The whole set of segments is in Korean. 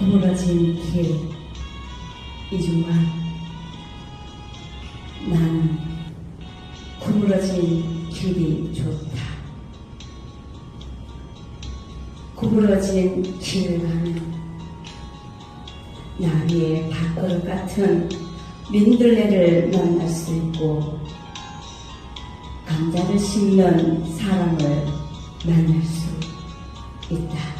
구부러진 길 이중만 나는 구부러진 길이 좋다. 구부러진 길을 가는 나비의 밥그릇 같은 민들레를 만날 수 있고 감자를 심는 사람을 만날 수 있다.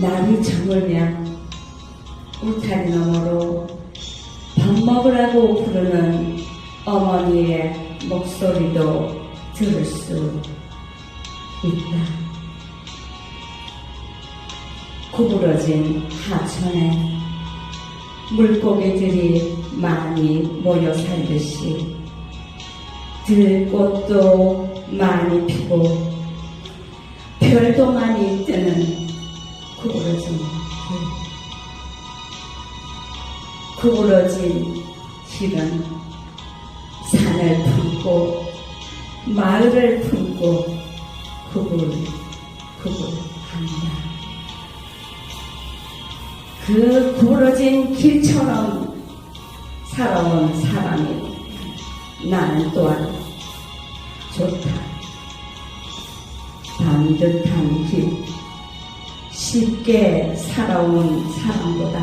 날이 저물면 울타리 너머로 밥 먹으라고 부르는 어머니의 목소리도 들을 수 있다. 구부러진 하천에 물고기들이 많이 모여 살듯이 들꽃도 많이 피고 구부러진 길. 구부러진 길은 산을 품고 마을을 품고 구불 구불합니다. 그 구부러진 길처럼 살아온 사람이 나는 또한 좋다. 반듯한 길, 쉽게 살아온 사람보다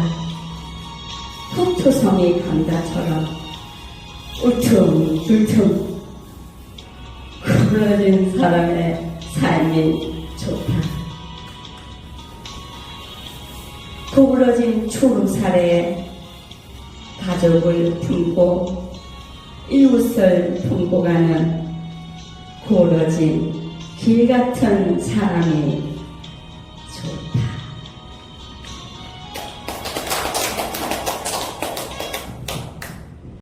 푸투성이 강다처럼 울퉁불퉁 구부러진 사람의 삶이 좋다. 구부러진 초름살에 가족을 품고 이웃을 품고 가는 구부러진 길 같은 사람이